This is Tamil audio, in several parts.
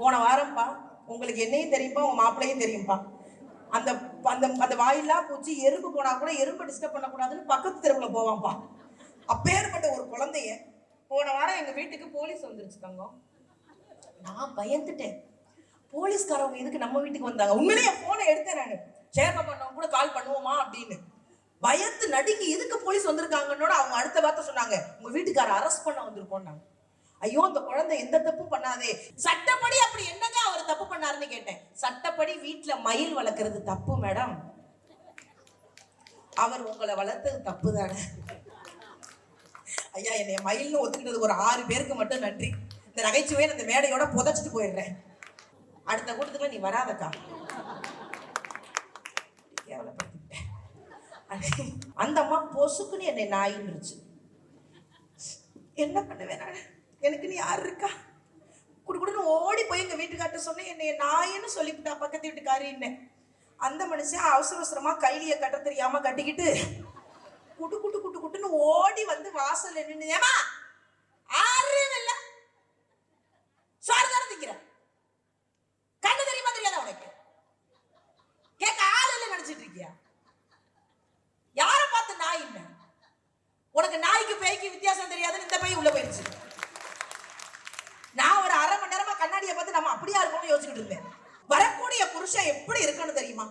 போன வாரம்ப்பா உங்களுக்கு என்னையும் தெரியும்ப்பா உங்கள் மாப்பிள்ளையும் தெரியும்ப்பா அந்த அந்த அந்த வாயிலா பூச்சி எறும்பு போனா கூட எறும்பு டிஸ்டர்ப் பண்ணக்கூடாதுன்னு பக்கத்து தெருவில் போவான்ப்பா. அப்பேற்பட்ட ஒரு குழந்தைய போன வாரம் எங்க வீட்டுக்கு போலீஸ் வந்துருச்சுக்காங்க நான் பயந்துட்டேன். போலீஸ்காரவங்க எதுக்கு நம்ம வீட்டுக்கு வந்தாங்க? உண்மையிலேயே போனை எடுத்தேன் நான். சேவை பண்ணவங்க கூட கால் பண்ணுவோமா அப்படின்னு. பயந்து நடுங்கி எதுக்கு போலீஸ் வந்திருக்காங்கன்னோட அவங்க அடுத்த வார்த்தை சொன்னாங்க. உங்க வீட்டுக்கார அரெஸ்ட் பண்ண வந்திருக்கோம் நாங்கள் ஐயோ அந்த குழந்தை எந்த தப்பும் பண்ணாதே. சட்டப்படி அப்படி என்னங்க அவர் தப்பு பண்ணாருன்னு கேட்டேன். சட்டப்படி வீட்டுல மயில் வளர்க்கறது தப்பு மேடம். அவர் உங்களை வளர்த்தது தப்பு தானே ஐயா என்னை மயில்னு ஒத்துக்கிட்டது ஒரு ஆறு பேருக்கு மட்டும் நன்றி. இந்த நகைச்சுவையை நான் இந்த மேடையோட புதைச்சிட்டு போயிடுறேன். அடுத்த கூட்டத்துக்குள்ள நீ வராதக்கா. கேவலப்படுத்திட்டேன் அந்த அம்மா பொசுக்குன்னு என்னை நாயின்னுருச்சு என்ன பண்ணுவேன் நான்? எனக்குன்னு யார் இருக்கா? குடுக்குடுன்னு ஓடி போய் எங்கள் வீட்டுக்கார்ட்ட சொன்னேன். என்னை நாயின்னு சொல்லிவிட்டா பக்கத்து வீட்டுக்காரின்னு அந்த மனுஷன் அவசர அவசரமாக கைலியை கட்ட தெரியாமல் கட்டிக்கிட்டு குட்டு குட்டு குட்டு குட்டுன்னு ஓடி வந்து வாசல்ல நின்று ஏமா ஆறும் இல்லை. சோறு தானே திக்கிறேன் கண்ணு தெரியுமா தெரியாதா உனக்கு? கேட்க ஆள் இல்லை நினச்சிட்டு இருக்கியா? யாரை பார்த்து நாய் என்ன? உனக்கு நாய்க்கு பேய்க்கு வித்தியாசம் தெரியாதுன்னு இந்த பையன் உள்ள போயிருச்சு. நான் ஒரு அரை மணி நேரமா கண்ணாடியை பார்த்து நம்ம அப்படியா இருக்கணும்னு யோசிச்சுட்டு இருந்தேன். வரக்கூடிய புருஷன் எப்படி இருக்கணும் தெரியுமா?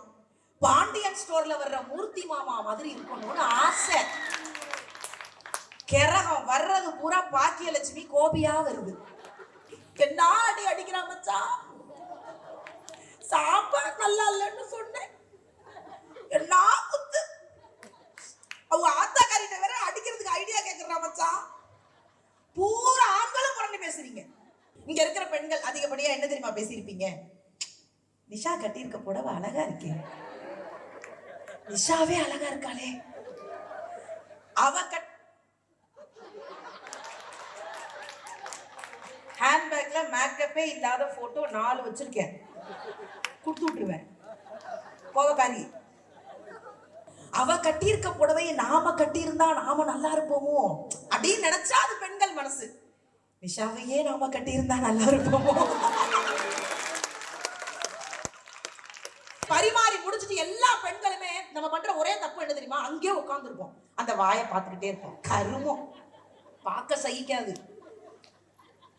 பாண்டியன் ஸ்டோர்ல வர்ற மூர்த்தி மாமா மாதிரி இருக்கணும்னு ஆசை. கிரகம் வர்றது பூரா பாக்கியலட்சுமி கோபியா வருது. என்ன அடி அடிக்கிறா மச்சா? சாப்பாடு நல்லா இல்லைன்னு சொன்னேன். என்ன குத்து? அவங்க ஆத்தாக்காரிட்ட வேற அடிக்கிறதுக்கு ஐடியா கேக்குறா மச்சா. பூரா ஆண்களும் புரண்டு பேசுறீங்க. இங்க இருக்கிற பெண்கள் அதிகப்படியா என்ன தெரியுமா பேசியிருப்பீங்க? நிஷா கட்டியிருக்க புடவை அழகா இருக்கே. நிஷாவே அழகா இருக்காளே. அவ கட் ஹேண்ட்பேக்ல மேக்கப்பே இல்லாத போட்டோ நாலு வச்சிருக்கேன். கொடுத்து விட்டுருவேன். கோவக்காரி அவ கட்டியிருக்க புடவையை நாம கட்டியிருந்தா நாம நல்லா இருப்போமோ? அப்படின்னு நினைச்சா அது பெண்கள் மனசு. நிஷாவையே நாம கட்டியிருந்தா நல்லா இருப்போமோ? பரிமாறி முடிச்சுட்டு எல்லா பெண்களுமே நம்ம பண்ற ஒரே தப்பு என்ன தெரியுமா? அங்கேயே உட்காந்துருப்போம் அந்த வாயை பார்த்துக்கிட்டே இருப்போம். கருமம். பார்க்க சகிக்காது.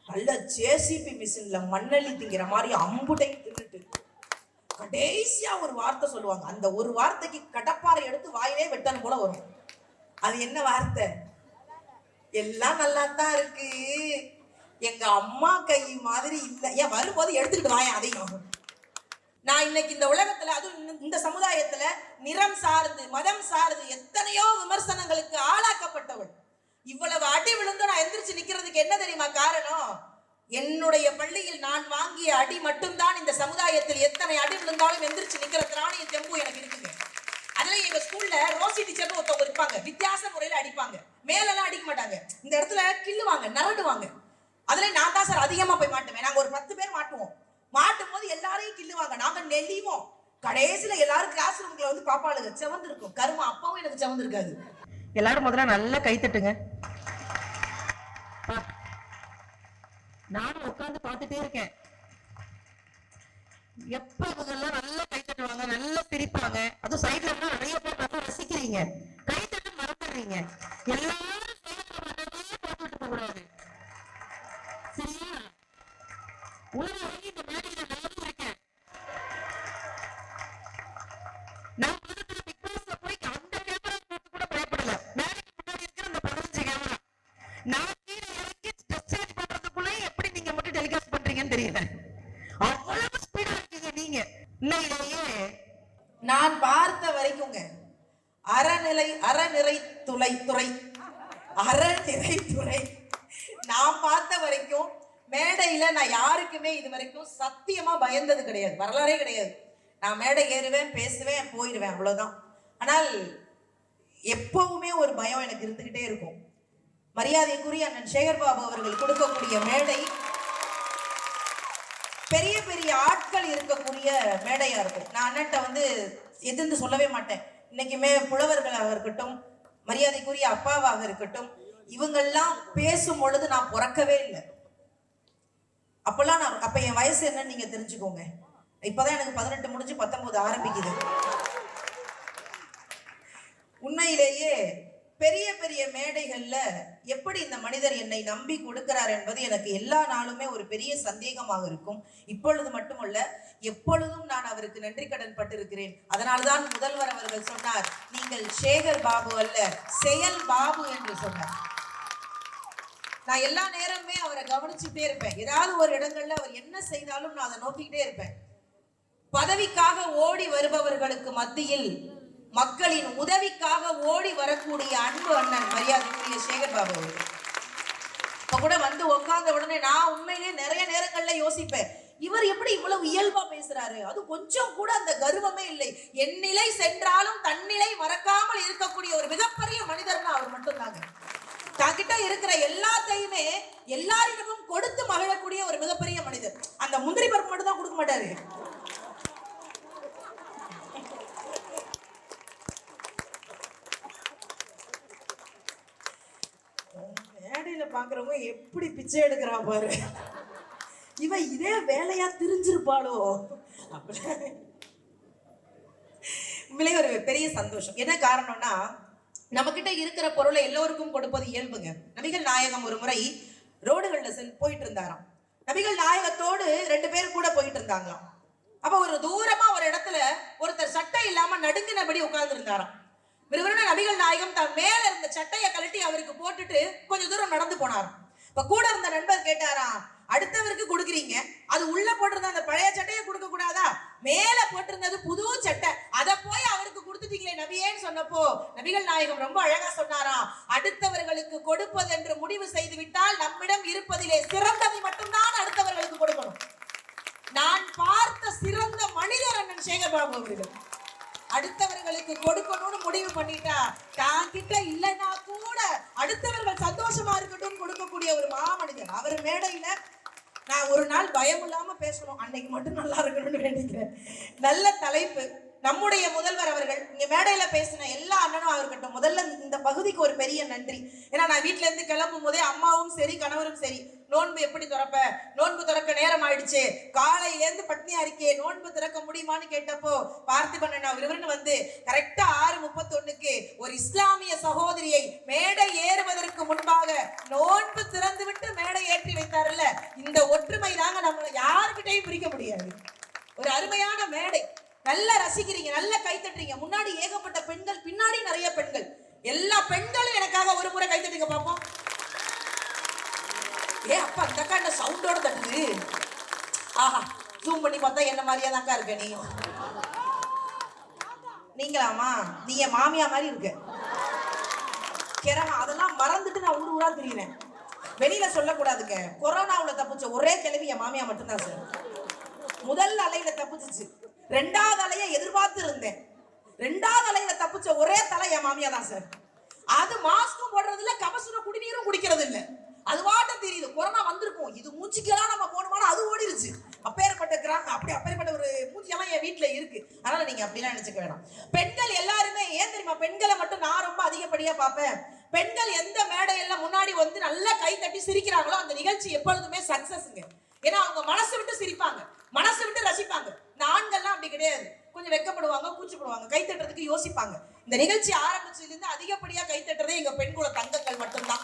நல்ல ஜேசிபி மிஷின்ல மண்ணள்ளி திங்கிற மாதிரி அம்புட்டை தின்னுட்டு கடைசியா ஒரு வார்த்தை சொல்லுவாங்க. அந்த ஒரு வார்த்தைக்கு கடப்பாறை எடுத்து வாயிலே வெட்டணும் போல வரும். அது என்ன வார்த்தை? எல்லாம் நல்லா தான் இருக்கு. எங்க அம்மா கை மாதிரி இல்ல. ஏன் வரும்போது எடுத்துக்கிட்டு வாயன் அதையும். நான் இன்னைக்கு இந்த உலகத்துல அதுவும் இந்த- இந்த சமுதாயத்துல நிறம் சார்ந்து மதம் சார்ந்து எத்தனையோ விமர்சனங்களுக்கு ஆளாக்கப்பட்டவள். இவ்வளவு அடி விழுந்து நான் எந்திரிச்சு நிக்கிறதுக்கு என்ன தெரியுமா காரணம்? என்னுடைய பள்ளியில் நான் வாங்கிய அடி மட்டும்தான் இந்த சமுதாயத்தில் எத்தனை அடி விழுந்தாலும் எந்திரிச்சு நிக்கிற திராணிய தெம்பு எனக்கு இருக்குங்க. அதுல எங்க ஸ்கூல்ல ரோசி டீச்சர்னு ஒருத்தவங்க இருப்பாங்க. வித்தியாச முறையில அடிப்பாங்க. மேலெல்லாம் அடிக்க மாட்டாங்க. இந்த இடத்துல கிள்ளுவாங்க நரடுவாங்க. அதுல நான் தான் சார் அதிகமா போய் மாட்டுவேன். நாங்க ஒரு பத்து பேர் மாட்டுவோம். மாட்டும் போது எல்லாரையும் கிள்ளுவாங்க. நாங்க நெல்லிவோம். கடைசியில எல்லாரும் கிளாஸ் ரூம்ல வந்து பாப்பாளுங்க செவந்து இருக்கும் கருமா அப்பாவும் எனக்கு செவந்து இருக்காது எல்லாரும் முதல்ல நல்லா கை தட்டுங்க. நானும் உட்கார்ந்து பார்த்துட்டே இருக்கேன். எப்ப இவங்க எல்லாம் நல்லா கை தட்டுவாங்க நல்லா சிரிப்பாங்க அதுவும் சைட்ல நிறைய பேர் நல்லா ரசிக்கிறீங்க. கை தட்ட மறந்துடுறீங்க. எல்லாரும் மேடையில நான் யாருக்குமே இது வரைக்கும் சத்தியமா பயந்தது கிடையாது. வரலாறே கிடையாது. நான் மேடை ஏறுவேன் பேசுவேன் போயிடுவேன் அவ்வளோதான் ஆனால் எப்பவுமே ஒரு பயம் எனக்கு இருந்துகிட்டே இருக்கும். மரியாதைக்குரிய அண்ணன் சேகர் பாபு அவர்கள் கொடுக்கக்கூடிய மேடை பெரிய பெரிய ஆட்கள் இருக்கக்கூடிய மேடையா இருக்கும். நான் அண்ணன்ட்ட வந்து எதிர்ந்து சொல்லவே மாட்டேன். இன்னைக்குமே புலவர்களாக இருக்கட்டும் மரியாதைக்குரிய அப்பாவாக இருக்கட்டும் இவங்கெல்லாம் பேசும் பொழுது நான் பிறக்கவே இல்லை. அப்போல்லாம் நான் அப்போ என் வயசு என்னன்னு நீங்கள் தெரிஞ்சுக்கோங்க. இப்போதான் எனக்கு பதினெட்டு முடிஞ்சு பத்தொன்பது ஆரம்பிக்குது. உண்மையிலேயே பெரிய பெரிய மேடைகளில் எப்படி இந்த மனிதர் என்னை நம்பி கொடுக்கிறார் என்பது எனக்கு எல்லா நாளுமே ஒரு பெரிய சந்தேகமாக இருக்கும். இப்பொழுது மட்டுமல்ல எப்பொழுதும் நான் அவருக்கு நன்றி கடன் பட்டிருக்கிறேன். அதனால்தான் முதல்வர் அவர்கள் சொன்னார் நீங்கள் சேகர் பாபு அல்ல செயல் பாபு என்று சொன்னார். நான் எல்லா நேரமே அவரை கவனிச்சுட்டே இருப்பேன். ஏதாவது ஒரு இடங்கள்ல அவர் என்ன செய்தாலும் நான் அதை நோக்கிக்கிட்டே இருப்பேன். பதவிக்காக ஓடி வருபவர்களுக்கு மத்தியில் மக்களின் உதவிக்காக ஓடி வரக்கூடிய அன்பு அண்ணன் மரியாதைக்குரிய சேகர் பாபு அவர்கள். இப்ப கூட வந்து உட்கார்ந்த உடனே நான் உண்மையிலேயே நிறைய நேரங்கள்ல யோசிப்பேன். இவர் எப்படி இவ்வளவு இயல்பா பேசுறாரு? அது கொஞ்சம் கூட அந்த கர்வமே இல்லை. என் நிலை சென்றாலும் தன்னிலை மறக்காமல் இருக்கக்கூடிய ஒரு மிகப்பெரிய மனிதர்னா அவர் மட்டும்தாங்க. தங்கிட்ட இருக்கிற எல்லாத்தையுமே எல்லாரிடமும் கொடுத்து மகிழக்கூடிய ஒரு மிகப்பெரிய மனிதர். அந்த முந்திரி பருப்பு மட்டும் தான் கொடுக்க மாட்டாரு. மேடையில பாக்குறவங்க எப்படி பிச்சை எடுக்கிறா பாரு. இவ இதே வேலையா திரிஞ்சிருப்பாளோ. அப்படி. உண்மையிலே ஒரு பெரிய சந்தோஷம். என்ன காரணம்னா நம்மக்கிட்ட இருக்கிற பொருளை எல்லோருக்கும் கொடுப்பது இயல்புங்க. நபிகள் நாயகம் ஒரு முறை ரோடுகள்ல செல் போயிட்டு இருந்தாராம் நபிகள் நாயகத்தோடு ரெண்டு பேர் கூட போயிட்டு இருந்தாங்களாம் அப்ப ஒரு தூரமா ஒரு இடத்துல ஒருத்தர் சட்டை இல்லாம நடுங்கினபடி உட்கார்ந்து இருந்தாராம் நபிகள் நாயகம் தான் மேல இருந்த சட்டையை கழட்டி அவருக்கு போட்டுட்டு கொஞ்சம் தூரம் நடந்து போனாராம். இப்ப கூட இருந்த நண்பர் கேட்டாராம் அடுத்தவருக்கு கொடுக்குறீங்க. அது உள்ள போட்டிருந்த அந்த பழைய சட்டையை கொடுக்க கூடாதா? மேல போட்டிருந்தது புது சட்டை. அதை போய் அவருக்கு கொடுத்துட்டீங்களே நபியேன்னு சொன்னப்போ நபிகள் நாயகம் ரொம்ப அழகா சொன்னாராம். அடுத்தவர்களுக்கு கொடுப்பது என்று முடிவு செய்து விட்டால் நம்மிடம் இருப்பதிலே சிறந்ததை மட்டும்தான் அடுத்தவர்களுக்கு கொடுக்கணும். நான் பார்த்த சிறந்த மனிதர் அண்ணன் சேகர்பாபு அவர்கள். அடுத்தவர்களுக்கு கொடுக்கணும்னு முடிவு பண்ணிட்டா தான் கிட்ட இல்லைன்னா கூட அடுத்தவர்கள் சந்தோஷமா இருக்கட்டும் கொடுக்கக்கூடிய ஒரு மாமனிதர். அவர் மேடையில நான் ஒரு நாள் பயம் இல்லாம பேசணும். அன்னைக்கு மட்டும் நல்லா இருக்கணும்னு வேண்டிக்கிறேன். நல்ல தலைப்பு. நம்முடைய முதல்வர் அவர்கள் இங்க மேடையில பேசின எல்லா அண்ணனும் இருக்கட்டும் முதல்ல இந்த பகுதிக்கு ஒரு பெரிய நன்றி. ஏன்னா நான் வீட்ல இருந்து கிளம்பும் போதே அம்மாவும் சரி கணவரும் சரி. நோன்பு எப்படி திறப்ப? நோன்பு திறக்க நேரம் ஆயிடுச்சு. காலையில இருந்து பட்னியா இருக்கே நோன்பு திறக்க முடியுமான்னு கேட்டப்போ பார்த்திபன் அண்ணா விறுவிறுன்னு வந்து கரெக்டா ஆறு முப்பத்தொன்னுக்கு ஒரு இஸ்லாமிய சகோதரியை மேடை ஏறுவதற்கு முன்பாக நோன்பு திறந்து விட்டு மேடை ஏற்றி வைத்தார்ல இந்த ஒற்றுமை தாங்க நம்மளை யாருக்கிட்டையும் பிரிக்க முடியாது. ஒரு அருமையான மேடை. நல்லா ரசிக்கிறீங்க நல்லா கைத்தட்டுறீங்க முன்னாடி ஏகப்பட்ட பெண்கள் பின்னாடி நிறைய பெண்கள். எல்லா பெண்களும் எனக்காக ஒரு முறை கைத்தட்டுங்க பார்ப்போம் ஏ அப்பா இந்த அக்கா என்ன சவுண்டோட தட்டுது? ஆஹா ஜூம் பண்ணி பார்த்தா என்ன மாதிரியா தான்க்கா இருக்க நீ? நீங்களாமா நீ என் மாமியா மாதிரி இருக்க. கிரமா அதெல்லாம் மறந்துட்டு நான் ஊர் ஊரா தெரியுறேன். வெளியில சொல்லக்கூடாதுங்க. கொரோனாவுல தப்பிச்ச ஒரே கிழவி என் மாமியா மட்டும்தான் சார். முதல் அலையில தப்பிச்சிச்சு. ரெண்டாவது அலைய எதிர்பார்த்து இருந்தேன் ரெண்டாவது அலையில தப்பிச்ச ஒரே தலை என் மாமியா தான் சார். அது மாஸ்க்கும் போடுறது இல்ல கபசுர குடிநீரும் குடிக்கிறது இல்ல. அது வாட்ட தெரியுது. கொரோனா வந்திருக்கும். இது மூச்சுக்கெல்லாம் நம்ம போனோம்னா அது ஓடிருச்சு. அப்பேற்பட்ட கிராமம் அப்படி அப்பேற்பட்ட ஒரு மூச்சியெல்லாம் என் வீட்டுல இருக்கு. அதனால நீங்க அப்படிலாம் நினைச்சுக்க வேணாம். பெண்கள் எல்லாருமே ஏன் தெரியுமா? பெண்களை மட்டும் நான் ரொம்ப அதிகப்படியா பார்ப்பேன். பெண்கள் எந்த மேடையெல்லாம் முன்னாடி வந்து நல்லா கை தட்டி சிரிக்கிறாங்களோ அந்த நிகழ்ச்சி எப்பொழுதுமே சக்சஸ்ங்க ஏன்னா அவங்க மனசு விட்டு சிரிப்பாங்க. மனசு விட்டு ரசிப்பாங்க. இந்த ஆண்கள்லாம் அப்படி கிடையாது. கொஞ்சம் வெக்கப்படுவாங்க கூச்சப்படுவாங்க கை தட்டுறதுக்கு யோசிப்பாங்க. இந்த நிகழ்ச்சி ஆரம்பிச்சதுலேருந்து அதிகப்படியாக கை தட்டுறதே எங்கள் பெண்குல தங்கங்கள் மட்டும்தான்.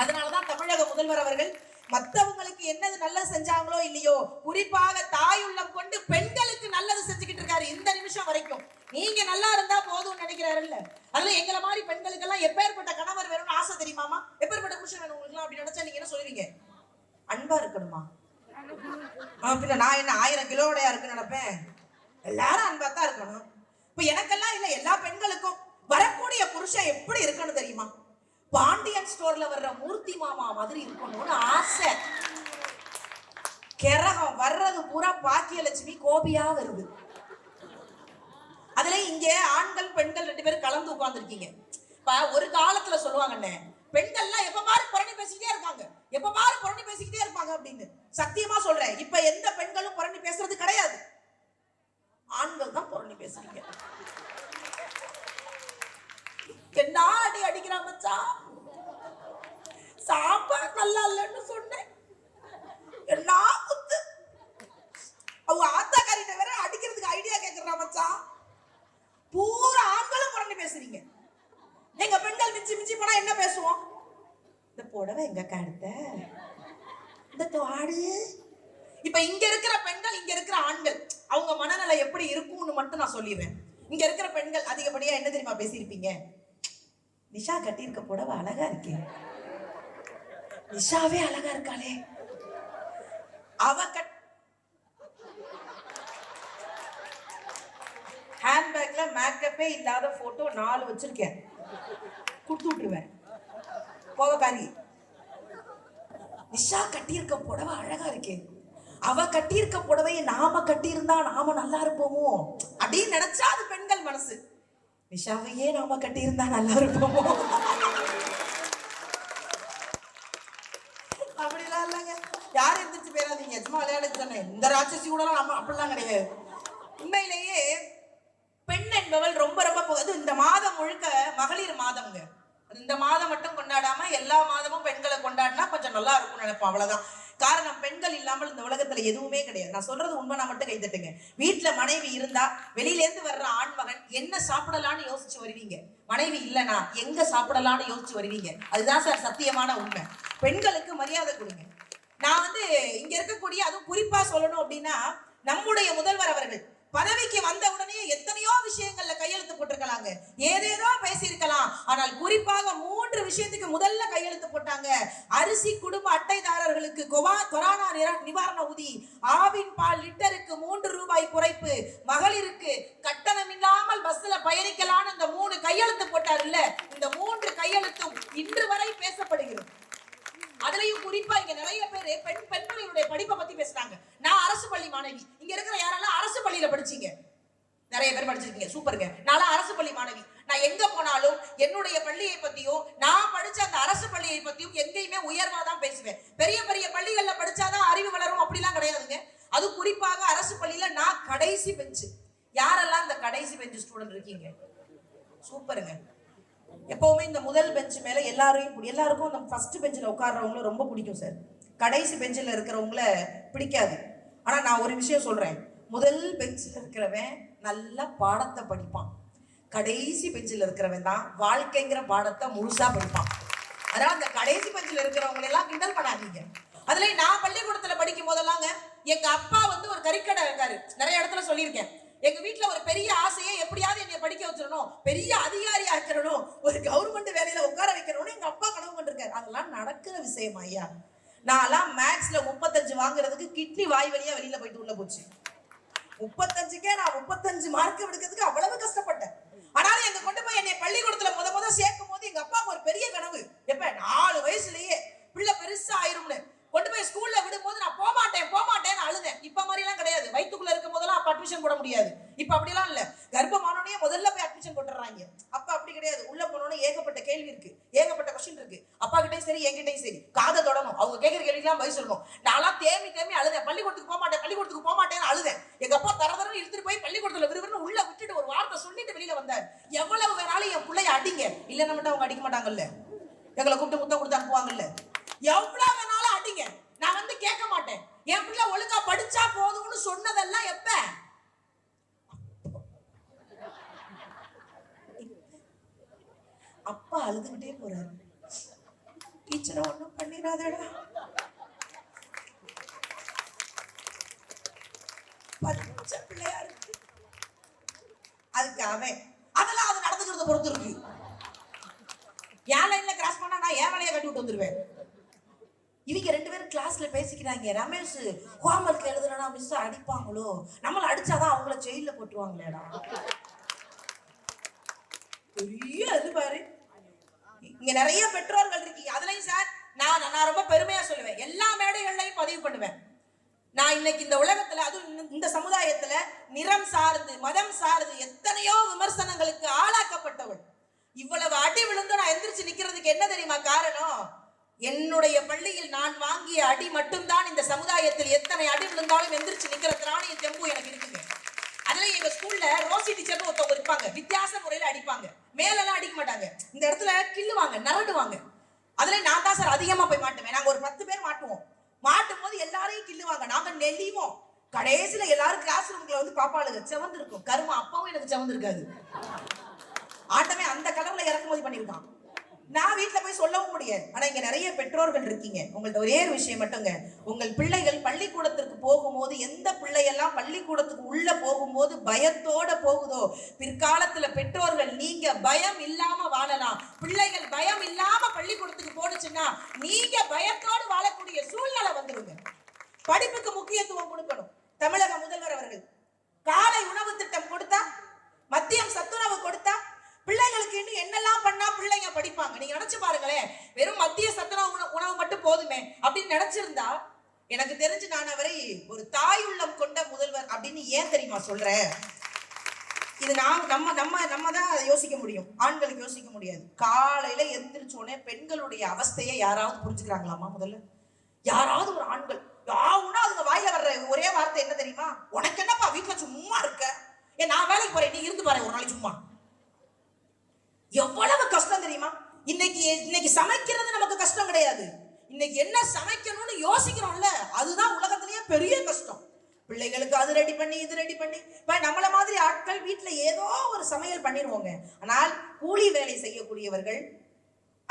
அதனால தான் தமிழக முதல்வர் அவர்கள் மற்றவங்களுக்கு என்னது நல்லது செஞ்சாங்களோ இல்லையோ குறிப்பாக தாய் உள்ளம் கொண்டு பெண்களுக்கு நல்லது செஞ்சுக்கிட்டு இருக்காரு இந்த நிமிஷம் வரைக்கும். நீங்க நல்லா இருந்தா போதும்னு நினைக்கிறாருல்ல. அதுல எங்களை மாதிரி பெண்களுக்கெல்லாம் எப்பேற்பட்ட கணவர் வேணும்னு ஆசை தெரியுமாமா எப்பேற்பட்ட புருஷன் வேணும் உங்களுக்கு அப்படி நினைச்சா நீங்க என்ன சொல்லுவீங்க? அன்பா இருக்கணுமா? பின்ன நான் என்ன ஆயிரம் கிலோடையா இருக்குன்னு நினைப்பேன்? எல்லாரும் அன்பா தான் இருக்கணும். இப்ப எனக்கெல்லாம் இல்ல எல்லா பெண்களுக்கும் வரக்கூடிய புருஷன் எப்படி இருக்கணும் தெரியுமா? பாண்டியன் ஸ்டோர்ல வர்ற மூர்த்தி மாமா மாதிரி இருக்கணும்னு ஆசை. கிரகம் வர்றது பூரா பாக்கியலட்சுமி கோபியா வருது. அதுல இங்க ஆண்கள் பெண்கள் ரெண்டு பேரும் கலந்து உட்கார்ந்துருக்கீங்க. இப்ப ஒரு காலத்துல சொல்லுவாங்கண்ணே பெண்கள்லாம் எப்ப பாரு புரணி பேசிக்கிட்டே இருக்காங்க. எப்ப பாரு புரணி பேசிக்கிட்டே இருக்காங்க. அப்படின்னு. சத்தியமா சொல்றேன். இப்ப எந்த பெண்களும் புரண்டி பேசுறது கிடையாது. ஆண்கள் தான் புரண்டி பேசுறீங்க. என்ன அடி அடிக்கிறா மச்சா? சாம்பார் நல்லா இல்லைன்னு சொன்னேன். என்ன குத்து? அவங்க ஆத்தாக்காரிட்ட வேற அடிக்கிறதுக்கு ஐடியா கேட்கிறா மச்சா. பூரா ஆண்களும் புரண்டி பேசுறீங்க. எங்க பெண்கள் மிச்சி மிச்சி போனா என்ன பேசுவோம்? இந்த புடவை எங்க கடுத்த இந்த தோடு இப்ப இங்க இருக்கிற பெண்கள் இங்க இருக்கிற ஆண்கள் அவங்க மனநிலை எப்படி இருக்கும்னு மட்டும் நான் சொல்லிடுறேன். இங்க இருக்கிற பெண்கள் அதிகப்படியா என்ன தெரியுமா பேசியிருப்பீங்க? நிஷா கட்டியிருக்க புடவை அழகா இருக்கே. நிஷாவே அழகா இருக்காளே. அவ கட் ஹேண்ட்பேக்ல மேக்கப்பே இல்லாத போட்டோ நாலு வச்சிருக்கேன். கொடுத்து விட்டுருவேன். கோவக்காரி நிஷா கட்டியிருக்க புடவை அழகா இருக்கே. அவ கட்டியிருக்க புடவையை நாம கட்டியிருந்தா நாம நல்லா இருப்போமோ? அப்படின்னு நினைச்சா அது பெண்கள் மனசு. நிஷாவையே நாம கட்டியிருந்தா நல்லா இருப்போமோ? அப்படிலாம் இல்லைங்க. யார் எந்திரிச்சு பேராதீங்க. சும்மா விளையாடுக்கு சொன்னேன். இந்த ராட்சசி கூட நம்ம அப்படிலாம் கிடையாது. உண்மையிலேயே பெண் என்பவள் ரொம்ப ரொம்ப போகுது அது இந்த மாதம் முழுக்க மகளிர் மாதம்ங்க. இந்த மாதம் மட்டும் கொண்டாடாம எல்லா மாதமும் பெண்களை கொண்டாடினா நல்லா இருக்கும்னு நினைப்போம் அவ்வளவுதான். காரணம் பெண்கள் இல்லாமல் இந்த உலகத்துல எதுவுமே கிடையாது. நான் சொல்றது உண்மை நான் மட்டும் கைத்தட்டுங்க வீட்டுல மனைவி இருந்தா வெளியில இருந்து வர்ற ஆண்மகன் என்ன சாப்பிடலாம்னு யோசிச்சு வருவீங்க? மனைவி இல்லனா எங்க சாப்பிடலாம்னு யோசிச்சு வருவீங்க? அதுதான் சார் சத்தியமான உண்மை. பெண்களுக்கு மரியாதை கொடுங்க. நான் வந்து இங்க இருக்கக்கூடிய அதுவும் குறிப்பா சொல்லணும் அப்படின்னா நம்முடைய முதல்வர் அவர்கள் பதவிக்கு வந்த உடனே எத்தனையோ விஷயங்கள்ல கையெழுத்து போட்டிருக்கலாங்க. ஏதேதோ பேசியிருக்கலாம். ஆனால் குறிப்பாக மூன்று விஷயத்துக்கு முதல்ல கையெழுத்து போட்டாங்க. அரிசி குடும்ப அட்டைதாரர்களுக்கு கொவா கொரோனா நிவாரண உதி ஆவின் பால் லிட்டருக்கு மூன்று ரூபாய் குறைப்பு மகளிருக்கு கட்டணம் இல்லாமல் பஸ்ல பயணிக்கலாம்னு இந்த மூணு கையெழுத்து போட்டாருல்ல இந்த மூன்று கையெழுத்தும் இன்று வரை பேசப்படுகிறது. அதுலயும் குறிப்பா இங்க நிறைய பேர் பெண் பெண்களுடைய படிப்பை பத்தி பேசுறாங்க. அரசு பள்ளி மாணவி. இங்க இருக்கிற யாரெல்லாம் அரசு பள்ளியில படிச்சீங்க? நிறைய பேர் படிச்சிருக்கீங்க. சூப்பருங்க நான் அரசு பள்ளி மாணவி. நான் எங்க போனாலும் என்னுடைய பள்ளியை பத்தியும் நான் படிச்ச அந்த அரசு பள்ளியை பத்தியும் எங்கேயுமே உயர்வா தான் பேசுவேன். பெரிய பெரிய பள்ளிகள்ல படிச்சாதான் அறிவு வளரும் அப்படிலாம் கிடையாதுங்க. அது குறிப்பாக அரசு பள்ளியில நான் கடைசி பெஞ்சு யாரெல்லாம் இந்த கடைசி பெஞ்சு ஸ்டூடெண்ட் இருக்கீங்க? சூப்பருங்க எப்பவுமே இந்த முதல் பெஞ்சு மேல எல்லாரையும் எல்லாருக்கும் அந்த ஃபர்ஸ்ட் பெஞ்சில் உட்கார்றவங்கள ரொம்ப பிடிக்கும் சார் கடைசி பெஞ்சில் இருக்கிறவங்கள பிடிக்காது. ஆனால் நான் ஒரு விஷயம் சொல்கிறேன் முதல் பெஞ்சில் இருக்கிறவன் நல்லா பாடத்தை படிப்பான். கடைசி பெஞ்சில் இருக்கிறவன் தான் வாழ்க்கைங்கிற பாடத்தை முழுசாக படிப்பான். அதனால் அந்த கடைசி பெஞ்சில் இருக்கிறவங்களை எல்லாம் கிண்டல் பண்ணாதீங்க. அதுல நான் பள்ளிக்கூடத்தில் படிக்கும் போதெல்லாங்க எங்கள் அப்பா வந்து ஒரு கறிக்கடை இருக்காரு. நிறைய இடத்துல சொல்லியிருக்கேன். எங்க வீட்டில் ஒரு பெரிய ஆசையை எப்படியாவது என்னை படிக்க வச்சிடணும். பெரிய அதிகாரி ஆக்கிடணும் ஒரு கவர்மெண்ட் வேலையில உட்கார வைக்கணும்னு எங்க அப்பா கனவு கொண்டிருக்காரு. அதெல்லாம் நடக்கிற விஷயம் ஐயா. நான்லாம் மேக்ஸ்ல முப்பத்தஞ்சு வாங்குறதுக்கு கிட்னி வாய் வழியா வெளியில போயிட்டு உள்ள போச்சு. முப்பத்தஞ்சுக்கே நான் முப்பத்தஞ்சு மார்க் எடுக்கிறதுக்கு அவ்வளவு கஷ்டப்பட்டேன். ஆனாலும் எங்க கொண்டு போய் என்னை பள்ளிக்கூடத்துல முத முத சேர்க்கும் போது எங்க அப்பாவுக்கு ஒரு பெரிய கனவு. எப்ப? நாலு வயசுலயே. பிள்ளை பெருசா ஆயிரும்னு. கொண்டு போய் ஸ்கூல்ல விடும்போது நான் போக மாட்டேன் அழுதேன். இப்ப மாதிரி எல்லாம் கிடையாது. வயிற்றுக்குள்ளே இருக்கும் போதெல்லாம் அப்ப அட்மிஷன் போட முடியாது. இப்ப அப்படிலாம் இல்ல. கர்ப்பமானோடனே முதல்ல போய் அட்மிஷன் போட்டுறாங்க அப்ப அப்படி கிடையாது. உள்ள போனோடனே ஏகப்பட்ட கேள்வி இருக்கு. ஏகப்பட்ட கொஸ்டின் இருக்கு. அப்பா கிட்டயும் சரி என்கிட்டயும் சரி. காதை தொடணும். அவங்க கேட்குற கேள்விக்கெல்லாம் பதில் சொல்லணும். நான்லாம் தேமி தேமி அழுதேன். பள்ளிக்கூடத்துக்கு போக மாட்டேன் பள்ளிக்கூடத்துக்கு போக மாட்டேன்னு அழுதேன். எங்க அப்பா தர தரன்னு இழுத்துட்டு போய் பள்ளிக்கூடத்துல விறுவிறுன்னு உள்ள விட்டுட்டு ஒரு வார்த்தை சொல்லிட்டு வெளியில வந்தார். எவ்வளவு வேணாலும் என் பிள்ளைய அடிங்க. இல்லைன்னா மட்டும் அவங்க அடிக்க மாட்டாங்கல்ல. எங்களை கூப்பிட்டு முத்தம் கொடுத்து அனுப்புவாங்கல்ல. எவ்வளவு வேணாலும் அடிங்க. நான் வந்து கேட்க மாட்டேன். என் பிள்ளை ஒழுங்கா படிச்சா போதும்னு சொன்னதெல்லாம் எப்ப? அப்பா அழுதுகிட்டே போறாரு. டீச்சரை ஒன்றும் பண்ணிடாதடா பச்சை பிள்ளையா இருக்கு. அதுக்கு அவன் அதெல்லாம் அது நடந்துக்கிறத பொறுத்து இருக்கு. என் லைன்ல கிராஸ் பண்ணா நான் என் வேலையை கட்டி விட்டு வந்துருவேன். இவங்க ரெண்டு பேரும் கிளாஸ்ல பேசிக்கிறாங்க. ரமேஷ் ஹோம்ஒர்க் எழுதுனா மிஸ் அடிப்பாங்களோ? நம்மள அடிச்சாதான் அவங்கள ஜெயில போட்டுருவாங்களேடா. பெரிய இது பாரு. இங்க நிறைய பெற்றோர்கள் இருக்கீங்க. அதுலயும் சார் நான் நான் ரொம்ப பெருமையா சொல்லுவேன். எல்லா மேடைகள்லையும் பதிவு பண்ணுவேன். நான் இன்னைக்கு இந்த உலகத்துல அதுவும் இந்த- இந்த சமுதாயத்துல நிறம் சார்ந்து மதம் சார்ந்து எத்தனையோ விமர்சனங்களுக்கு ஆளாக்கப்பட்டவள். இவ்வளவு அடி விழுந்து நான் எந்திரிச்சு நிக்கிறதுக்கு என்ன தெரியுமா காரணம்? என்னுடைய பள்ளியில் நான் வாங்கிய அடி மட்டும்தான் இந்த சமுதாயத்தில் எத்தனை அடி விழுந்தாலும் எந்திரிச்சு நிக்கிற திராணிய தெம்பு எனக்கு இருக்குங்க. அதுல எங்க ஸ்கூல்ல ரோசி டீச்சர்னு ஒருத்தவங்க இருப்பாங்க. வித்தியாச முறையில அடிப்பாங்க. மேலெல்லாம் அடிக்க மாட்டாங்க. இந்த இடத்துல கிள்ளுவாங்க நரடுவாங்க. அதுல நான் தான் சார் அதிகமா போய் மாட்டுவேன். நாங்க ஒரு பத்து பேர் மாட்டுவோம். மாட்டும் போது எல்லாரையும் கிள்ளுவாங்க. நாங்க நெல்லிவோம். கடைசியில எல்லாரும் கிளாஸ் ரூம்ல வந்து பாப்பாளுங்க செவந்து இருக்கும் கருமா அப்பாவும் எனக்கு செவந்து இருக்காது ஆட்டமே அந்த கலர்ல இறக்குமதி பண்ணியிருக்கான். நான் வீட்டில் போய் சொல்லவும் முடியாது. ஆனால் இங்கே நிறைய பெற்றோர்கள் இருக்கீங்க. உங்கள்ட்ட ஒரே ஒரு விஷயம் மட்டுங்க. உங்கள் பிள்ளைகள் பள்ளிக்கூடத்திற்கு போகும்போது எந்த பிள்ளையெல்லாம் பள்ளிக்கூடத்துக்கு உள்ளே போகும்போது பயத்தோட போகுதோ பிற்காலத்தில் பெற்றோர்கள் நீங்கள் பயம் இல்லாமல் வாழலாம். பிள்ளைகள் பயம் இல்லாமல் பள்ளிக்கூடத்துக்கு போனுச்சுன்னா நீங்கள் பயத்தோடு வாழக்கூடிய சூழ்நிலை வந்துடுங்க படிப்புக்கு முக்கியத்துவம் கொடுக்கணும். தமிழக முதல்வர் அவர்கள் காலை உணவு திட்டம் கொடுத்தா மதியம் சத்துணவு கொடுத்தா பிள்ளைகளுக்கு இன்னும் என்னெல்லாம் பண்ணா பிள்ளைங்க படிப்பாங்க? நீங்க நினைச்சு பாருங்களேன். வெறும் மத்திய சத்துணவு உணவு மட்டும் போதுமே அப்படின்னு நினைச்சிருந்தா எனக்கு தெரிஞ்சு நான் அவரை ஒரு தாய் உள்ளம் கொண்ட முதல்வர் அப்படின்னு ஏன் தெரியுமா சொல்றேன்? இது நான் நம்ம நம்ம நம்ம தான் யோசிக்க முடியும். ஆண்களுக்கு யோசிக்க முடியாது. காலையில எந்திரிச்சோடனே பெண்களுடைய அவஸ்தையை யாராவது புரிஞ்சுக்கிறாங்களாமா முதல்ல? யாராவது ஒரு ஆண்கள். யாவுன்னா அதுங்க வாயில வர்ற ஒரே வார்த்தை என்ன தெரியுமா? உனக்கு என்னப்பா வீட்டுல சும்மா இருக்க? ஏன் நான் வேலைக்கு போறேன். நீ இருந்து பாரு ஒரு நாளைக்கு சும்மா. எவ்வளவு கஷ்டம் தெரியுமா? இன்னைக்கு இன்னைக்கு சமைக்கிறது நமக்கு கஷ்டம் கிடையாது. இன்னைக்கு என்ன சமைக்கணும்னு யோசிக்கிறோம்ல அதுதான் உலகத்திலேயே பெரிய கஷ்டம். பிள்ளைகளுக்கு அது ரெடி பண்ணி இது ரெடி பண்ணி. இப்ப நம்மள மாதிரி ஆட்கள் வீட்டில் ஏதோ ஒரு சமையல் பண்ணிடுவோங்க. ஆனால் கூலி வேலை செய்யக்கூடியவர்கள்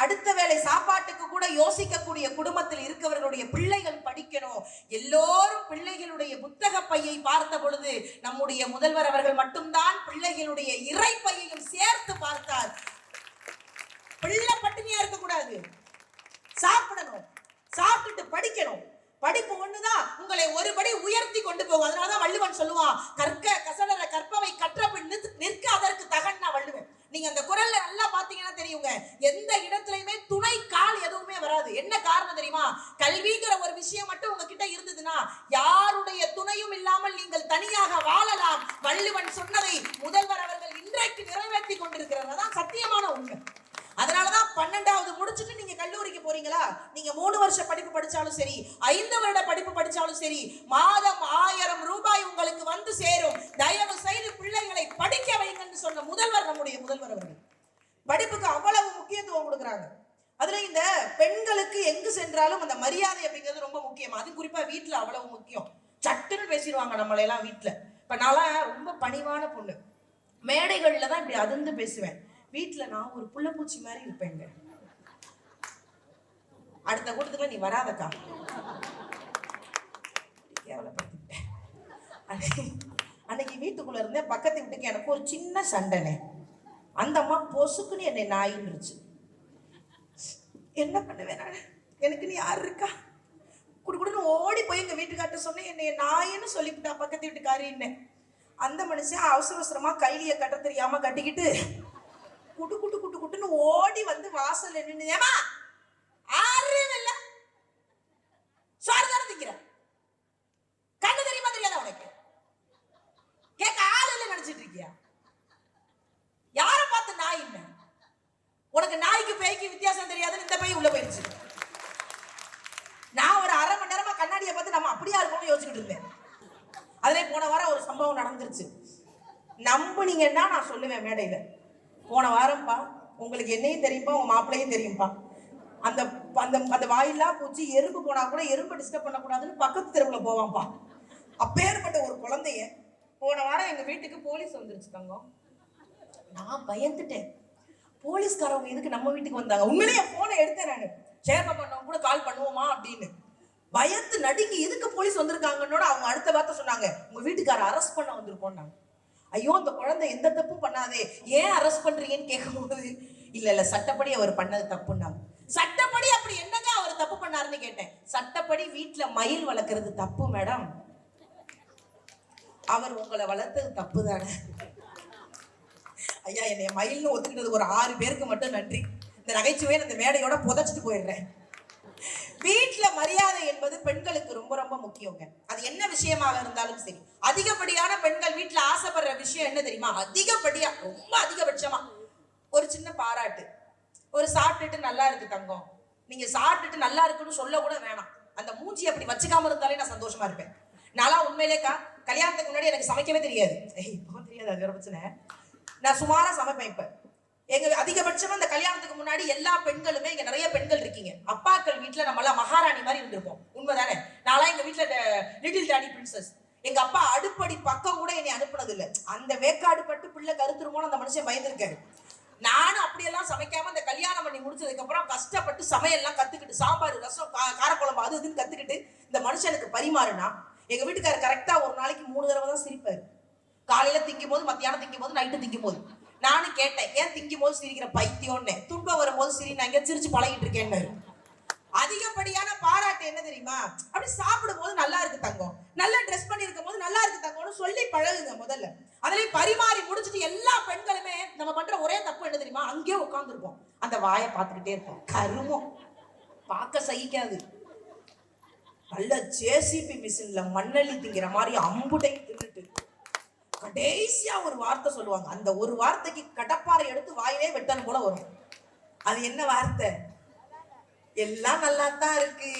அடுத்த வேளை சாப்பாட்டுக்கு கூட யோசிக்கக்கூடிய குடும்பத்தில் இருக்கவர்களுடைய பிள்ளைகள் படிக்கணும். எல்லோரும் பிள்ளைகளுடைய புத்தக பையை பார்த்த பொழுது நம்முடைய முதல்வர் அவர்கள் மட்டும்தான் பிள்ளைகளுடைய இறை பையையும் சேர்த்து பார்த்தார். பிள்ளை பட்டினியா இருக்கக்கூடாது. சாப்பிடணும். சாப்பிட்டுட்டு படிக்கணும். படிப்பு ஒண்ணுதான். உங்களை ஒருபடி உயர்த்தி கொண்டு போகும். அதனாலதான் வள்ளுவன் சொல்லுவான் கற்க கசடர கற்பவை கற்ற பின் நிற்க- நிற்க அதற்கு தகன்னா வள்ளுவன். நீங்க அந்த குரல்ல நல்லா பாத்தீங்கன்னா தெரியுங்க. எந்த இடத்துலயுமே துணை கால் எதுவுமே வராது. என்ன காரணம் தெரியுமா? கல்விங்கிற ஒரு விஷயம் மட்டும் உங்ககிட்ட இருந்ததுன்னா யாருடைய துணையும் இல்லாமல் நீங்கள் தனியாக வாழலாம். வள்ளுவன் சொன்னதை முதல்வர் அவர்கள் இன்றைக்கு நிறைவேற்றி கொண்டிருக்கிறார். அதான் சத்தியமான உண்மை. அதனால முடிச்சுட்டு நீங்க கல்லூரிக்கு போறீங்களா? நீங்க மூணு வருஷ படிப்பு படிச்சாலும் சரி ஐந்து வருட படிப்பு படிச்சாலும் சரி மாதம் ஆயிரம் ரூபாய் உங்களுக்கு வந்து சேரும். தயவு செய்து பிள்ளைகளை படிக்க வைங்கன்னு சொன்ன முதல்வர் நம்முடைய முதல்வர் அவர்கள். படிப்புக்கு அவ்வளவு முக்கியத்துவம் கொடுக்குறாங்க. அதுல இந்த பெண்களுக்கு எங்கு சென்றாலும் அந்த மரியாதை அப்படிங்கிறது ரொம்ப முக்கியம். அது குறிப்பா வீட்டுல அவ்வளவு முக்கியம். சட்டுன்னு பேசிடுவாங்க நம்மளை எல்லாம் வீட்டுல. இப்ப நான்லாம் ரொம்ப பணிவான பொண்ணு. மேடைகள்ல தான் இப்படி அதிர்ந்து பேசுவேன். வீட்டுல நான் ஒரு புள்ளப்பூச்சி மாதிரி இருப்பேங்க. அடுத்த கூட்டத்துல நீ வராதக்கா. கேவலப்படுத்திட்டேன் அன்னைக்கு வீட்டுக்குள்ள இருந்தேன். பக்கத்து வீட்டுக்கு எனக்கு ஒரு சின்ன சண்டைனே. அந்த அம்மா பொசுக்குன்னு என்னை நாயின்னுருச்சு. என்ன பண்ணுவேன் நான்? எனக்கு நீ யார் இருக்கா? குடுக்குடுன்னு ஓடி போய் எங்க வீட்டுக்கார்ட்ட சொன்னேன். என்னை நாயின்னு சொல்லிவிட்டா பக்கத்து வீட்டுக்காரின்னு. அந்த மனுஷன் அவசர அவசரமா கைலியை கட்ட தெரியாம கட்டிக்கிட்டு குட்டு குட்டு குட்டு குட்டுன்னு ஓடி வந்து வாசல் நின்று ஏமா ஆறவே இல்ல சோறு தானே திங்கிற கண்ணு தெரியுமா தெரியாதா உனக்கு கேட்க ஆள் இல்லை நினைச்சிட்டு இருக்கியா யாரை பார்த்து நாய் என்ன உனக்கு நாய்க்கு பேய்க்கு வித்தியாசம் தெரியாதுன்னு இந்த பையன் உள்ள போயிருச்சு நான் ஒரு அரை மணி நேரமா கண்ணாடியை பார்த்து நம்ம அப்படியா இருக்கணும்னு யோசிச்சுட்டு இருந்தேன் அதிலே போன வாரம் ஒரு சம்பவம் நடந்துருச்சு நம்புனீங்கன்னா நான் சொல்லுவேன் மேடையில். போன வாரம்ப்பா உங்களுக்கு என்னையும் தெரியும்ப்பா உங்கள் மாப்பிள்ளையும் தெரியும்ப்பா அந்த அந்த அந்த வாயிலா பூச்சி எறும்பு போனா கூட எறும்பு டிஸ்டர்ப் பண்ணக்கூடாதுன்னு பக்கத்து தெருவில் போவான்ப்பா. அப்பேற்பட்ட ஒரு குழந்தைய போன வாரம் எங்கள் வீட்டுக்கு போலீஸ் வந்துருச்சு தங்கம். நான் பயந்துட்டேன். போலீஸ்காரவங்க எதுக்கு நம்ம வீட்டுக்கு வந்தாங்க? உண்மையிலேயே ஃபோனை எடுத்தேன் நான். சேப்ப பண்ணவங்க கூட கால் பண்ணுவோமா அப்படின்னு. பயந்து நடுங்கி எதுக்கு போலீஸ் வந்திருக்காங்கன்னோட அவங்க அடுத்த வார்த்தை சொன்னாங்க. உங்க வீட்டுக்கார அரெஸ்ட் பண்ண வந்திருக்கோம்னாங்க. ஐயோ அந்த குழந்தை எந்த தப்பும் பண்ணாதே. ஏன் அரெஸ்ட் பண்றீங்கன்னு கேட்கும்போது இல்ல இல்ல சட்டப்படி அவர் பண்ணது தப்புன்னாங்க சட்டப்படி அப்படி என்னங்க அவர் தப்பு பண்ணாருன்னு கேட்டேன். சட்டப்படி வீட்டுல மயில் வளர்க்கறது தப்பு மேடம். அவர் உங்களை வளர்த்தது தப்பு தானே ஐயா என்னை மயில்னு ஒத்துக்கிட்டது ஒரு ஆறு பேருக்கு மட்டும் நன்றி. இந்த நகைச்சுவையை நான் இந்த மேடையோட புதைச்சிட்டு போயிடுறேன். வீட்டில் மரியாதை என்பது பெண்களுக்கு ரொம்ப ரொம்ப முக்கியங்க. அது என்ன விஷயமாக இருந்தாலும் சரி. அதிகப்படியான பெண்கள் வீட்டில் ஆசைப்படுற விஷயம் என்ன தெரியுமா? அதிகப்படியா ரொம்ப அதிகபட்சமா. ஒரு சின்ன பாராட்டு. ஒரு சாப்பிட்டுட்டு நல்லா இருக்கு தங்கம். நீங்க சாப்பிட்டுட்டு நல்லா இருக்குன்னு சொல்ல கூட வேணாம். அந்த மூஞ்சி அப்படி வச்சுக்காம இருந்தாலே நான் சந்தோஷமா இருப்பேன். நான்லாம் உண்மையிலேக்கா கல்யாணத்துக்கு முன்னாடி எனக்கு சமைக்கவே தெரியாது. ஏய் தெரியாது அது பிரச்சனை. நான் சுமாரா சமைப்பேன் இப்ப. எங்க அதிகபட்சமா இந்த கல்யாணத்துக்கு முன்னாடி எல்லா பெண்களுமே இங்க நிறைய பெண்கள் இருக்கீங்க. அப்பாக்கள் வீட்டுல நம்ம எல்லாம் மகாராணி மாதிரி இருந்திருப்போம். உண்மைதானே? நான்லாம் எங்க வீட்டுல லிட்டில் டாடி பிரின்சஸ் எங்க அப்பா அடுப்படி பக்கம் கூட என்னை அனுப்புனது இல்லை அந்த வேக்காடு பட்டு பிள்ளை கருத்துருமோன்னு அந்த மனுஷன் பயந்துருக்காரு. நானும் அப்படியெல்லாம் சமைக்காம இந்த கல்யாணம் பண்ணி முடிச்சதுக்கு அப்புறம் கஷ்டப்பட்டு சமையல்லாம் கத்துக்கிட்டு சாம்பார் ரசம் கா- காரக்குழம்பு அது இதுன்னு கத்துக்கிட்டு இந்த மனுஷனுக்கு பரிமாறுனா எங்க வீட்டுக்காரர் கரெக்டா ஒரு நாளைக்கு மூணு தடவை தான் சிரிப்பாரு. காலையில திங்கும் போது மத்தியானம் திங்கும் போது நைட்டு திங்கும் போது நானும் கேட்டேன் ஏன் திங்கும் போது சிரிக்கிற பைத்தியம்னு? துன்பம் வரும்போது சிரி நான் இங்க சிரிச்சு பழகிட்டு இருக்கேன்னு. அதிகப்படியான பாராட்டு என்ன தெரியுமா? அப்படி சாப்பிடும் போது நல்லா இருக்கு தங்கம். நல்லா ட்ரெஸ் பண்ணி இருக்கும் போது நல்லா இருக்கு தங்கம்னு சொல்லி பழகுங்க முதல்ல. அதுலயும் பரிமாறி முடிச்சிட்டு எல்லா பெண்களுமே நம்ம பண்ற ஒரே தப்பு என்ன தெரியுமா? அங்கேயே உட்காந்துருப்போம் அந்த வாயை பார்த்துக்கிட்டே இருப்போம். கருமம். பார்க்க சகிக்காது. நல்ல ஜேசிபி மிஷின்ல மண்ணள்ளி திங்கிற மாதிரி அம்புடை தின்னுட்டு. கடைசியா ஒரு வார்த்தை சொல்லுவாங்க. அந்த ஒரு வார்த்தைக்கு கடப்பாறை எடுத்து வாயிலே வெட்டணும் போல வரும். அது என்ன வார்த்தை? எல்லாம் நல்லா தான் இருக்கு.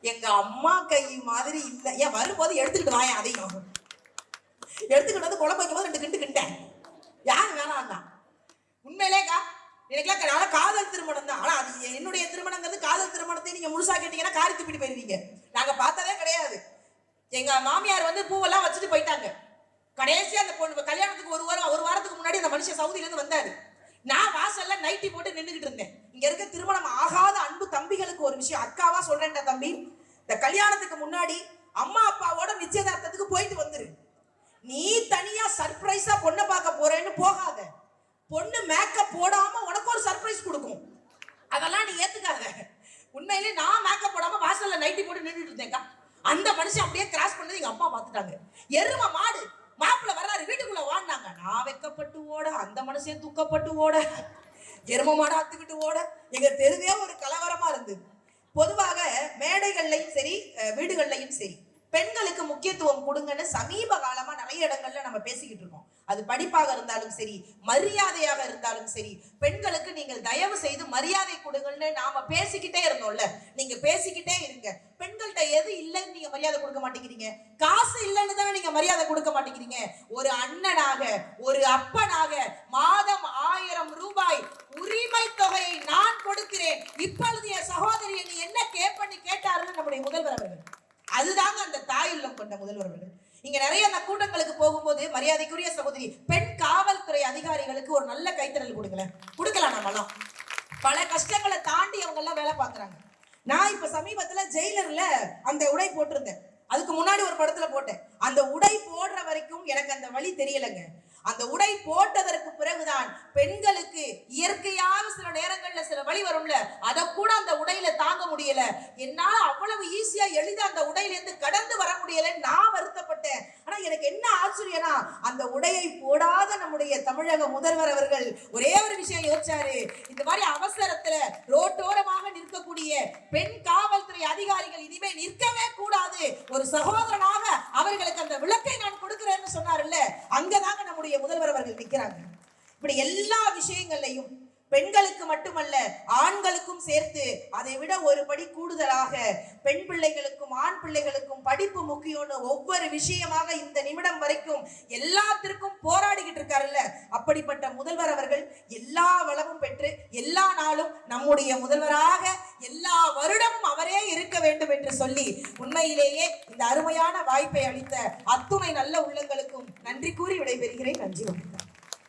எங்க அம்மா கை மாதிரி இல்ல. ஏன் வரும்போது எடுத்துக்கிட்டு வாயேன் அதையும். எடுத்துக்கிட்டு வந்து குழம்பு வைக்கும் போது ரெண்டு கிண்டு கிண்டேன். யார் வேணாம்னா உண்மையிலேக்கா எனக்குலாம் க- காதல் திருமணம் தான். ஆனா அது என்னுடைய திருமணங்கிறது காதல் திருமணத்தை நீங்க முழுசா கேட்டீங்கன்னா காரி துப்பிட்டு போயிருவீங்க. நாங்க பார்த்ததே கிடையாது. எங்க மாமியார் வந்து பூவெல்லாம் வச்சுட்டு போயிட்டாங்க. கடைசியா அந்த பொண்ணு கல்யாணத்துக்கு ஒரு வாரம் ஒரு வாரத்துக்கு முன்னாடி அந்த மனுஷன் சவுதியில இருந்து வந்தாரு. நான் வாசல்ல நைட்டி போட்டு நின்றுகிட்டு இருந்தேன். இங்க இருக்க திருமணம் ஆகாத அன்பு தம்பிகளுக்கு ஒரு விஷயம். அக்காவா சொல்றேன்டா தம்பி இந்த கல்யாணத்துக்கு முன்னாடி அம்மா அப்பாவோட நிச்சயதார்த்தத்துக்கு போயிட்டு வந்துரு. நீ தனியா சர்ப்ரைஸா பொண்ணை பார்க்க போறேன்னு போகாத. பொண்ணு மேக்கப் போடாம உனக்கு ஒரு சர்ப்ரைஸ் கொடுக்கும். அதெல்லாம் நீ ஏத்துக்காத. உண்மையிலே நான் மேக்கப் போடாம வாசல்ல நைட்டி போட்டு நின்றுட்டு இருந்தேன்க்கா. அந்த மனுஷன் அப்படியே கிராஸ் பண்ணது எங்க அப்பா பார்த்துட்டாங்க. எரும மாடு மாப்பிள்ள வர்றாரு வீட்டுக்குள்ள வாடினாங்க நான் வெக்கப்பட்டு ஓட அந்த மனுஷன் துக்கப்பட்டு ஓட எரும மாடு அத்துக்கிட்டு ஓட. எங்க தெருவே ஒரு கலவரமா இருந்தது. பொதுவாக மேடைகள்லையும் சரி வீடுகள்லையும் சரி பெண்களுக்கு முக்கியத்துவம் கொடுங்கன்னு சமீப காலமா நிறைய இடங்கள்ல நம்ம பேசிக்கிட்டு இருக்கோம். அது படிப்பாக இருந்தாலும் சரி மரியாதையாக இருந்தாலும் சரி பெண்களுக்கு நீங்கள் தயவு செய்து மரியாதை கொடுங்கன்னு நாம பேசிக்கிட்டே இருந்தோம்ல. நீங்க பேசிக்கிட்டே இருங்க. பெண்கள்கிட்ட எது இல்லைன்னு நீங்க மரியாதை கொடுக்க மாட்டேங்கிறீங்க. காசு இல்லைன்னு தானே நீங்க மரியாதை கொடுக்க மாட்டேங்கிறீங்க. ஒரு அண்ணனாக ஒரு அப்பனாக மாதம் ஆயிரம் ரூபாய் உரிமை தொகையை நான் கொடுக்கிறேன் இப்பொழுது என் சகோதரி நீ என்ன கேட்பன்னு கேட்டாருன்னு நம்முடைய முதல்வர் அவர்கள் அதுதாங்க அந்த தாயுள்ளம் கொண்ட முதல்வர் அவர்கள் இங்க நிறைய அந்த கூட்டங்களுக்கு போகும்போது மரியாதைக்குரிய சகோதரி பெண் காவல்துறை அதிகாரிகளுக்கு ஒரு நல்ல கைத்தறல் கொடுங்களேன் கொடுக்கலாம் நம்மலாம் பல கஷ்டங்களை தாண்டி அவங்க எல்லாம் வேலை பார்க்கறாங்க நான் இப்ப சமீபத்துல ஜெயிலர்ல அந்த உடை போட்டிருந்தேன் அதுக்கு முன்னாடி ஒரு படத்துல போட்டேன் அந்த உடை போடுற வரைக்கும் எனக்கு அந்த வழி தெரியலைங்க அந்த உடை போட்டதற்கு பிறகுதான் பெண்களுக்கு இயற்கையாக சில நேரங்கள்ல சில வழி வரும்ல அதை கூட அந்த உடையில தாங்க முடியல என்னால அவ்வளவு ஈஸியா எளிதா அந்த உடையில இருந்து கடந்து வர முடியல நான் வருத்தப்பட்டேன் ஆனா எனக்கு என்ன ஆச்சரியனா அந்த உடையை போடாத நம்முடைய தமிழக முதல்வர் அவர்கள் ஒரே ஒரு விஷயம் யோசிச்சாரு. இந்த மாதிரி அவசரத்துல ரோட்டோரமாக நிற்கக்கூடிய பெண் காவல்துறை அதிகாரிகள் இனிமே நிற்கவே கூடாது. ஒரு சகோதரனாக அவர்களுக்கு அந்த விளக்கை நான் கொடுக்கிறேன்னு சொன்னார்ல அங்கதாங்க நம்முடைய முதல்வர் அவர்கள் நிற்கிறாங்க இப்படி எல்லா விஷயங்கள்லையும் பெண்களுக்கு மட்டுமல்ல ஆண்களுக்கும் சேர்த்து அதை விட ஒரு படி கூடுதலாக பெண் பிள்ளைகளுக்கும் ஆண் பிள்ளைகளுக்கும் படிப்பு முக்கியம்னு ஒவ்வொரு விஷயமாக இந்த நிமிடம் வரைக்கும் எல்லாத்திற்கும் போராடிக்கிட்டு இருக்காருல்ல. அப்படிப்பட்ட முதல்வர் அவர்கள் எல்லா வளமும் பெற்று எல்லா நாளும் நம்முடைய முதல்வராக எல்லா வருடமும் அவரே இருக்க வேண்டும் என்று சொல்லி உண்மையிலேயே இந்த அருமையான வாய்ப்பை அளித்த அத்துணை நல்ல உள்ளங்களுக்கும் நன்றி கூறி விடைபெறுகிறேன். நன்றி வணக்கம்.